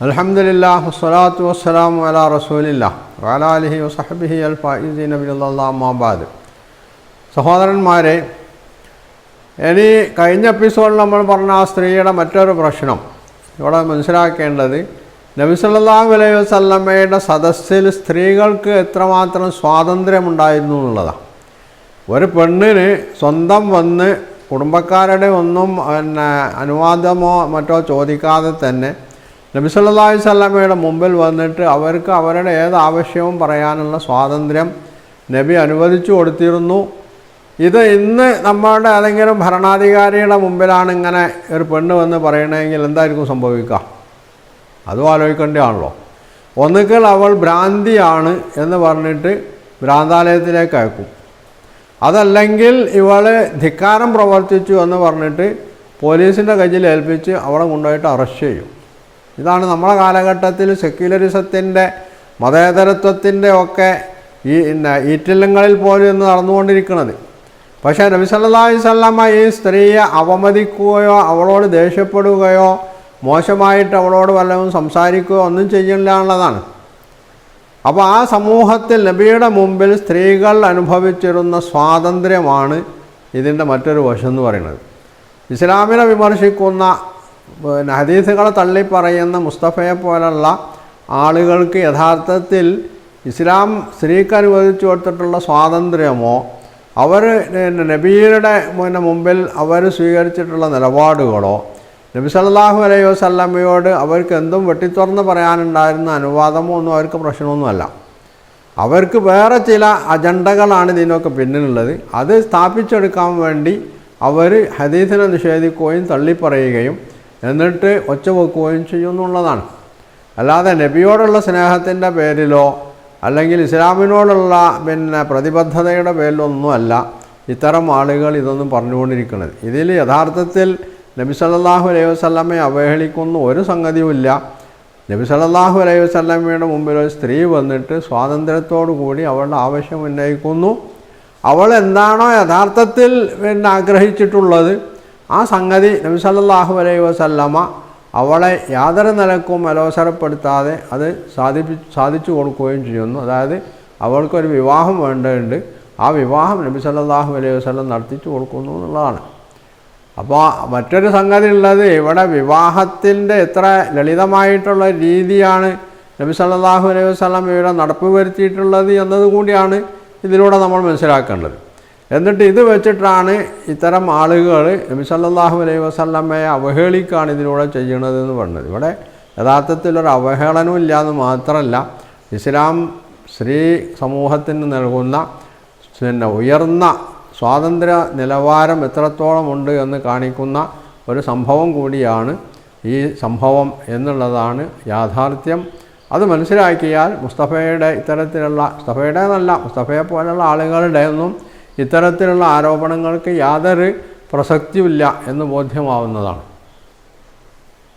അലഹമില്ല വസ്സലാത്തു അൽ സഹോദരന്മാരെ ഇനി കഴിഞ്ഞ എപ്പിസോഡിൽ നമ്മൾ പറഞ്ഞ ആ സ്ത്രീയുടെ മറ്റൊരു പ്രശ്നം. ഇവിടെ മനസ്സിലാക്കേണ്ടത് നബി സല്ലല്ലാഹു അലൈഹി വസല്ലമ്മയുടെ സദസ്സിൽ സ്ത്രീകൾക്ക് എത്രമാത്രം സ്വാതന്ത്ര്യമുണ്ടായിരുന്നു എന്നുള്ളതാണ് ഒരു പെണ്ണിന് സ്വന്തം വന്ന് കുടുംബക്കാരുടെ ഒന്നും പിന്നെ അനുവാദമോ മറ്റോ ചോദിക്കാതെ തന്നെ നബി സ്വല്ലാമയുടെ മുമ്പിൽ വന്നിട്ട് അവർക്ക് അവരുടെ ഏത് ആവശ്യവും പറയാനുള്ള സ്വാതന്ത്ര്യം നബി അനുവദിച്ചു കൊടുത്തിരുന്നു. ഇത് ഇന്ന് നമ്മളുടെ ഏതെങ്കിലും ഭരണാധികാരിയുടെ മുമ്പിലാണ് ഇങ്ങനെ ഒരു പെണ്ണ് വന്ന് പറയണമെങ്കിൽ എന്തായിരിക്കും സംഭവിക്കുക? അതും ആലോചിക്കേണ്ടതാണല്ലോ. ഒന്നുകിൽ അവൾ ഭ്രാന്തിയാണ് എന്ന് പറഞ്ഞിട്ട് ഭ്രാന്താലയത്തിലേക്ക് അയക്കും. അതല്ലെങ്കിൽ ഇവൾ ധിക്കാരം പ്രവർത്തിച്ചു എന്ന് പറഞ്ഞിട്ട് പോലീസിന്റെ കയ്യിൽ ഏൽപ്പിച്ച് അവളെ കൊണ്ടുപോയിട്ട് അറസ്റ്റ് ചെയ്യും. ഇതാണ് നമ്മുടെ കാലഘട്ടത്തിൽ സെക്യുലറിസത്തിന്റെ മതേതരത്വത്തിന്റെ ഒക്കെ ഈ ഈറ്റില്ലങ്ങളിൽ പോലും ഇന്ന് നടന്നുകൊണ്ടിരിക്കുന്നത്. പക്ഷേ നബി സ്വല്ലാമ ഈ സ്ത്രീയെ അവമതിക്കുകയോ അവളോട് ദേഷ്യപ്പെടുകയോ മോശമായിട്ട് അവളോട് വല്ലതും സംസാരിക്കുകയോ ഒന്നും ചെയ്യില്ല എന്നുള്ളതാണ്. അപ്പോൾ ആ സമൂഹത്തിൽ നബിയുടെ മുമ്പിൽ സ്ത്രീകൾ അനുഭവിച്ചിരുന്ന സ്വാതന്ത്ര്യമാണ് ഇതിന്റെ മറ്റൊരു വശം എന്ന് പറയുന്നത്. ഇസ്ലാമിനെ വിമർശിക്കുന്ന പിന്നെ ഹദീസുകളെ തള്ളിപ്പറയുന്ന മുസ്തഫയെ പോലുള്ള ആളുകൾക്ക് യഥാർത്ഥത്തിൽ ഇസ്ലാം സ്ത്രീക്ക് അനുവദിച്ചു കൊടുത്തിട്ടുള്ള സ്വാതന്ത്ര്യമോ അവർ നബീരുടെ പിന്നെ മുമ്പിൽ അവർ സ്വീകരിച്ചിട്ടുള്ള നിലപാടുകളോ നബി സല്ലാഹു അലൈഹി വസല്ലമയോട് അവർക്ക് എന്തും വെട്ടിത്തുറന്ന് പറയാനുണ്ടായിരുന്ന അനുവാദമോ ഒന്നും അവർക്ക് പ്രശ്നമൊന്നുമല്ല. അവർക്ക് വേറെ ചില അജണ്ടകളാണ് ഇതിനൊക്കെ പിന്നിലുള്ളത്. അത് സ്ഥാപിച്ചെടുക്കാൻ വേണ്ടി അവർ ഹദീസിനെ നിഷേധിക്കുകയും തള്ളിപ്പറയുകയും എന്നിട്ട് ഒച്ച വെക്കുകയും ചെയ്യുന്നുള്ളതാണ് അല്ലാതെ നബിയോടുള്ള സ്നേഹത്തിന്റെ പേരിലോ അല്ലെങ്കിൽ ഇസ്ലാമിനോടുള്ള പിന്നെ പ്രതിബദ്ധതയുടെ പേരിലോ ഒന്നുമല്ല ഇത്തരം ആളുകൾ ഇതൊന്നും പറഞ്ഞുകൊണ്ടിരിക്കുന്നത്. ഇതിൽ യഥാർത്ഥത്തിൽ നബി സല്ലല്ലാഹു അലൈഹി വസല്ലമയെ അവഹേളിക്കുന്ന ഒരു സംഗതിയുമില്ല നബി സല്ലല്ലാഹു അലൈഹി വസല്ലമയുടെ മുമ്പിൽ ഒരു സ്ത്രീ വന്നിട്ട് സ്വാതന്ത്ര്യത്തോടു കൂടി അവളുടെ ആവശ്യം ഉന്നയിക്കുന്നു. അവൾ എന്താണോ യഥാർത്ഥത്തിൽ പിന്നെ ആഗ്രഹിച്ചിട്ടുള്ളത് ആ സംഗതി നബി സല്ലല്ലാഹു അലൈഹി വസല്ലമ അവളെ യാതൊരു നിലക്കും അലോസരപ്പെടുത്താതെ അത് സാധിപ്പി സാധിച്ചു കൊടുക്കുകയും ചെയ്യുന്നു. അതായത് അവൾക്കൊരു വിവാഹം വേണ്ടതുണ്ട്. ആ വിവാഹം നബി സല്ലല്ലാഹു അലൈഹി വസല്ലം നടത്തിച്ചു കൊടുക്കുന്നു എന്നുള്ളതാണ്. അപ്പോൾ മറ്റൊരു സംഗതി ഉള്ളത് ഇവിടെ വിവാഹത്തിന്റെ എത്ര ലളിതമായിട്ടുള്ള രീതിയാണ് നബി സല്ലല്ലാഹു അലൈഹി വസല്ലം ഇവിടെ നടപ്പ് വരുത്തിയിട്ടുള്ളത് എന്നതുകൂടിയാണ് ഇതിലൂടെ നമ്മൾ മനസ്സിലാക്കേണ്ടത്. എന്നിട്ട് ഇത് വെച്ചിട്ടാണ് ഇത്തരം ആളുകൾ നബി സല്ലല്ലാഹു അലൈഹി വസല്ലമ്മയെ അവഹേളിക്കാണ് ഇതിലൂടെ ചെയ്യണത് എന്ന് പറഞ്ഞത്. ഇവിടെ യഥാർത്ഥത്തിൽ ഒരു അവഹേളനവും ഇല്ലാന്ന് മാത്രമല്ല ഇസ്ലാം സ്ത്രീ സമൂഹത്തിന് നൽകുന്ന പിന്നെ ഉയർന്ന സ്വാതന്ത്ര്യ നിലവാരം എത്രത്തോളം ഉണ്ട് എന്ന് കാണിക്കുന്ന ഒരു സംഭവം കൂടിയാണ് ഈ സംഭവം എന്നുള്ളതാണ് യാഥാർത്ഥ്യം. അത് മനസ്സിലാക്കിയാൽ മുസ്തഫയുടെ ഇത്തരത്തിലുള്ള മുസ്തഫയുടെ എന്നല്ല മുസ്തഫയെ പോലുള്ള ആളുകളുടെ ഒന്നും ഇത്തരത്തിലുള്ള ആരോപണങ്ങൾക്ക് യാതൊരു പ്രസക്തിയില്ല എന്ന് ബോധ്യമാവുന്നതാണ്.